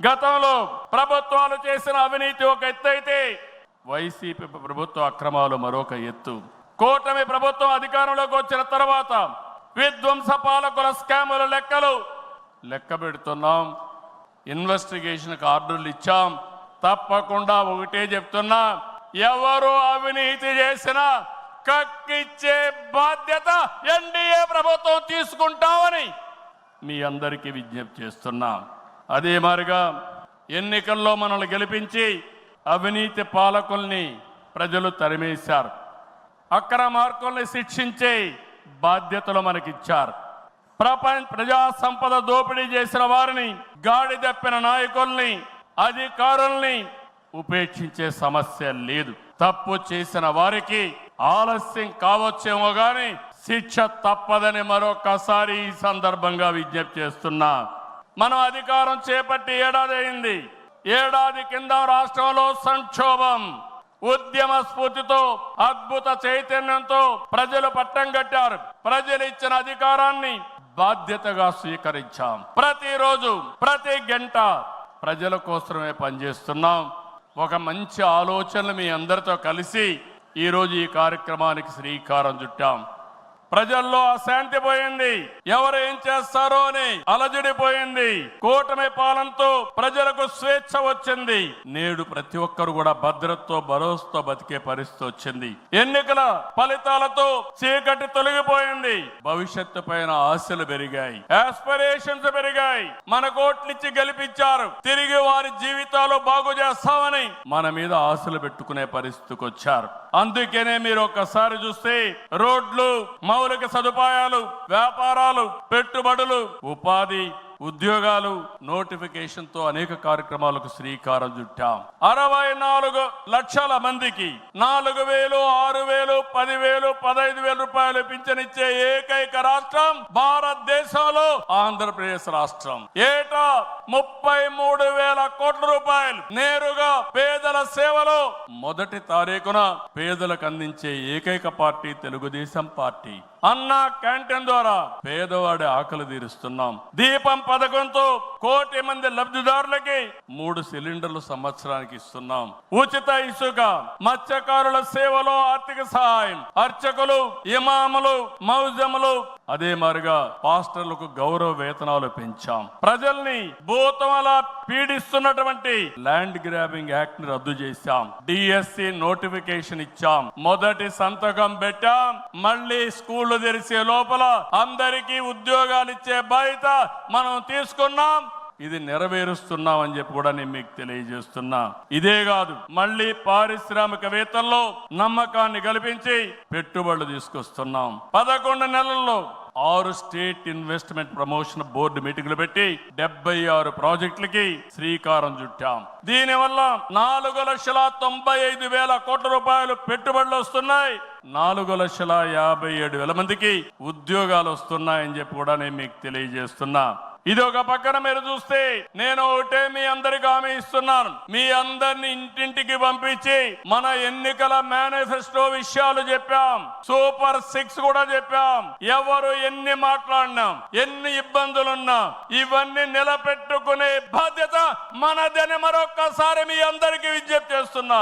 గతంలో ప్రభుత్వాలు చేసిన అవినీతి ఒక ఎత్తు అయితే వైసీపీ ప్రభుత్వ అక్రమాలు మరొక ఎత్తు. కూటమి ప్రభుత్వం అధికారంలోకి వచ్చిన తర్వాత విధ్వంస పాలకుల స్కాముల లెక్కలు లెక్క పెడుతున్నాం. ఇన్వెస్టిగేషన్కి ఆర్డర్లు ఇచ్చాం. తప్పకుండా ఒకటే చెప్తున్నా ఎవరు అవినీతి చేసినా కక్కిచ్చే బాధ్యత ఎన్డీఏ ప్రభుత్వం తీసుకుంటామని మీ అందరికీ విజ్ఞప్తి చేస్తున్నాం. అదే మారిగా ఎన్నికల్లో మనల్ని గెలిపించి అవినీతి పాలకుల్ని ప్రజలు తరిమేశారు. అక్రమార్కుల్ని శిక్షించే బాధ్యతలు మనకిచ్చారు. ప్రపంచ ప్రజా సంపద దోపిడీ చేసిన వారిని గాడి తప్పిన నాయకుల్ని అధికారుల్ని ఉపేక్షించే సమస్య లేదు. తప్పు చేసిన వారికి ఆలస్యం కావచ్చేమో గాని శిక్ష తప్పదని మరొకసారి ఈ సందర్భంగా విజ్ఞప్తి చేస్తున్నా. మనం అధికారం చేపట్టి ఏడాది అయింది ఏడాది కింద రాష్ట్రంలో సంక్షోభం ఉద్యమ స్ఫూర్తితో అద్భుత చైతన్యంతో ప్రజలు పట్టం కట్టారు. ప్రజలు ఇచ్చిన అధికారాన్ని బాధ్యతగా స్వీకరించాం. ప్రతిరోజు ప్రతి గంట ప్రజల కోసమే పనిచేస్తున్నాం. ఒక మంచి ఆలోచనలు మీ అందరితో కలిసి ఈరోజు ఈ కార్యక్రమానికి శ్రీకారం చుట్టాం. ప్రజల్లో అశాంతి పోయింది. ఎవరు ఏం చేస్తారో అని అలజడిపోయింది. కూటమి పాలనతో ప్రజలకు స్వేచ్ఛ వచ్చింది. నేడు ప్రతి ఒక్కరు కూడా భద్రతతో భరోసాతో బతికే పరిస్థితి వచ్చింది. ఎన్నికల ఫలితాలతో చీకటి తొలగిపోయింది. భవిష్యత్తు పైన ఆశలు పెరిగాయి. ఆస్పిరేషన్స్ పెరిగాయి. మన కోట్లిచ్చి గెలిపించారు. తిరిగి వారి జీవితాలు బాగు చేస్తామని మన మీద ఆశలు పెట్టుకునే పరిస్థితికి వచ్చారు. అందుకనే మీరు ఒక్కసారి చూస్తే రోడ్లు మౌ మౌలిక సదుపాయాలు వ్యాపారాలు పెట్టుబడులు ఉపాధి ఉద్యోగాలు నోటిఫికేషన్తో అనేక కార్యక్రమాలకు శ్రీకారం చుట్టాం. అరవై నాలుగు లక్షల మందికి నాలుగు వేలు ఆరు వేలు పదివేలు పదహైదు వేల రూపాయలు పింఛనిచ్చే ఏకైక రాష్ట్రం భారతదేశంలో ఆంధ్రప్రదేశ్ రాష్ట్రం. ఏటా ముప్పై మూడు వేల కోట్ల రూపాయలు నేరుగా పేదల సేవలో మొదటి తారీఖున పేదలకు అందించే ఏకైక party Telugu Desam party. Anna canteen ద్వారా పేదవాడి ఆకలి తీరుస్తున్నాం. దీపం పథకంతో కోటి మంది లబ్ధిదారులకి మూడు సిలిండర్లు సంవత్సరానికి ఇస్తున్నాం. ఉచిత ఇసుక మత్స్యకారుల సేవలో ఆర్థిక సహాయం అర్చకులు ఇమాములు మౌజములు అదే మారిగా పాస్టర్లకు గౌరవ వేతనాలు పెంచాం. ప్రజల్ని భూతమల పీడిస్తున్నటువంటి ల్యాండ్ గ్రాబింగ్ యాక్ట్ని రద్దు చేశాం. డిఎస్సి నోటిఫికేషన్ ఇచ్చాం. మొదటి సంతకం పెట్టాం. మళ్ళీ స్కూళ్ళు తెరిచే లోపల అందరికీ ఉద్యోగాలు ఇచ్చే బాధ్యత మనం తీసుకున్నాం. ఇది నెరవేరుస్తున్నాం అని చెప్పి కూడా నేను మీకు తెలియజేస్తున్నా. ఇదే కాదు మళ్ళీ పారిశ్రామికవేత్తల్లో నమ్మకాన్ని కల్పించి పెట్టుబడులు తీసుకొస్తున్నాం. పదకొండు నెలల్లో ఆరు స్టేట్ ఇన్వెస్ట్మెంట్ ప్రమోషన్ బోర్డు మీటింగ్లు పెట్టి డెబ్బై ఆరు ప్రాజెక్టులకి శ్రీకారం చుట్టాం. దీనివల్ల నాలుగు లక్షల తొంభై ఐదు వేల కోట్ల రూపాయలు పెట్టుబడులు వస్తున్నాయి. నాలుగు లక్షల యాభై ఏడు వేల మందికి ఉద్యోగాలు వస్తున్నాయని చెప్పి కూడా నేను మీకు తెలియజేస్తున్నా. ఇది ఒక పక్కన మీరు చూస్తే నేను ఒకటే మీ అందరికి హామీ ఇస్తున్నాను. మీ అందరిని ఇంటింటికి పంపించి మన ఎన్నికల మేనిఫెస్టో విషయాలు చెప్పాం. సూపర్ సిక్స్ కూడా చెప్పాం. ఎవరు ఎన్ని మాట్లాడినాం ఎన్ని ఇబ్బందులున్నా ఇవన్నీ నిలబెట్టుకునే బాధ్యత మనదని మరొక్కసారి మీ అందరికీ విజ్ఞప్తి చేస్తున్నా.